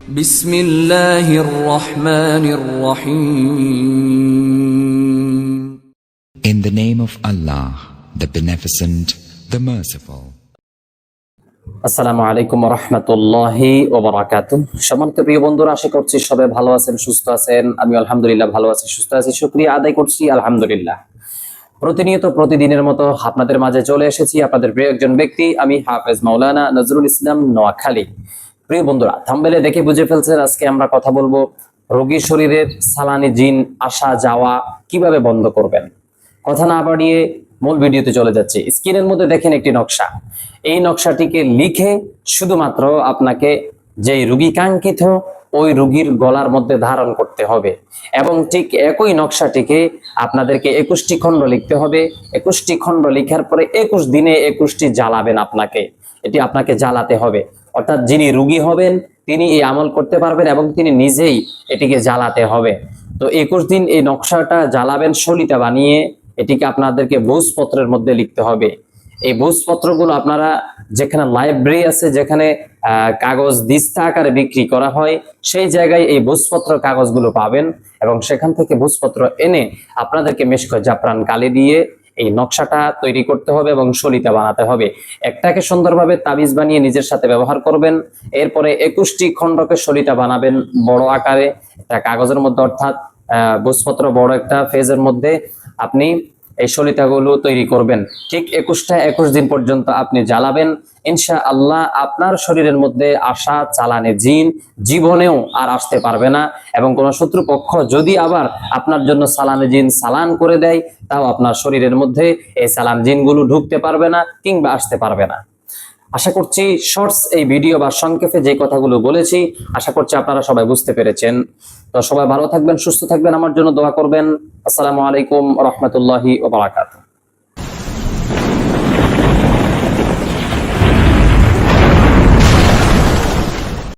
বিসমিল্লাহির রহমানির রহিম in the name of Allah the আসসালামু আলাইকুম রহমতুল্লাহি ওবরাকাত সম্মানিত প্রিয় বন্ধুরা আশা করছি সবাই ভালো আছেন সুস্থ আছেন। আমি আলহামদুলিল্লাহ ভালো আছি সুস্থ আছি শুক্রিয়া আদায় করছি আলহামদুলিল্লাহ। প্রতিনিয়ত প্রতিদিনের মতো আপনাদের মাঝে চলে এসেছি আপনাদের প্রিয় একজন ব্যক্তি আমি হাফেজ মাওলানা নজরুল ইসলাম নোয়াখালী। প্রিয় বন্ধুরা থাম্বেলে দেখে বুঝে ফেলছেন আজকে আমরা কথা বলব রোগীর শরীরের সালানি জিন, আসা, যাওয়া কীভাবে বন্ধ করবেন। কথা না বাড়িয়ে মূল ভিডিওতে চলে যাচ্ছে। স্ক্রিনের মধ্যে দেখেন একটি নকশা। এই নকশাটিকে লিখে শুধুমাত্র আপনাকে যেই রুগী কাঙ্ক্ষিত, ওই রুগীর গলার মধ্যে ধারণ করতে হবে। এবং ঠিক একই নকশাটিকে আপনাদেরকে একুশটি খণ্ড লিখতে হবে। একুশটি খণ্ড লিখার পরে একুশ দিনে একুশটি জ্বালাবেন আপনাকে। এটি আপনাকে জ্বালাতে হবে। অর্থাৎ যিনি রুগী হবেন, তিনি এই আমল করতে পারবেন এবং তিনি নিজেই এটিকে জ্বালাতে হবে। তো একুশ দিন এই নকশাটা জ্বালাবেন সলিতা বানিয়ে এটিকে আপনাদেরকে ভোজপত্রের মধ্যে লিখতে হবে। এই ভোজপত্রগুলো আপনারা যেখানে লাইব্রেরি আছে, যেখানে কাগজ দিস্তা আকারে বিক্রি করা হয়, সেই জায়গায় এই ভোজপত্র কাগজগুলো পাবেন এবং সেখান থেকে ভোজপত্র এনে আপনাদেরকে মেশক জাফরান কালি দিয়ে এই নকশাটা তৈরি করতে হবে এবং সলিতা বানাতে হবে। একটাকে সুন্দরভাবে তাবিজ বানিয়ে নিজের সাথে ব্যবহার করবেন। এরপরে একুশটি খণ্ডকে সলিতা বানাবেন বড় আকারে। একটা কাগজের মধ্যে অর্থাৎ আহ, বড় একটা ফেজের মধ্যে। আপনি এই সলিতাগুলো তৈরি করবেন। ঠিক একুশটা একুশ দিন পর্যন্ত আপনি জ্বালাবেন। ইনশা আল্লাহ আপনার শরীরের মধ্যে আশা, চালানে জিন জীবনেও আর আসতে পারবে না এবং কোন শত্রুপক্ষ যদি আবার আপনার জন্য সালানে জিন সালান করে দেয়, তাও আপনার শরীরের মধ্যে এই সালান জিনগুলো ঢুকতে পারবে না কিংবা আসতে পারবে না। আশা করছি শর্টস এই ভিডিও বা সংক্ষেপে যে কথাগুলো বলেছি, আশা করছি আপনারা সবাই বুঝতে পেরেছেন। সবাই ভালো থাকবেন সুস্থ থাকবেন আমার জন্য দোয়া করবেন। আসসালামু আলাইকুম রহমতুল্লাহি ওবরাকাতুহ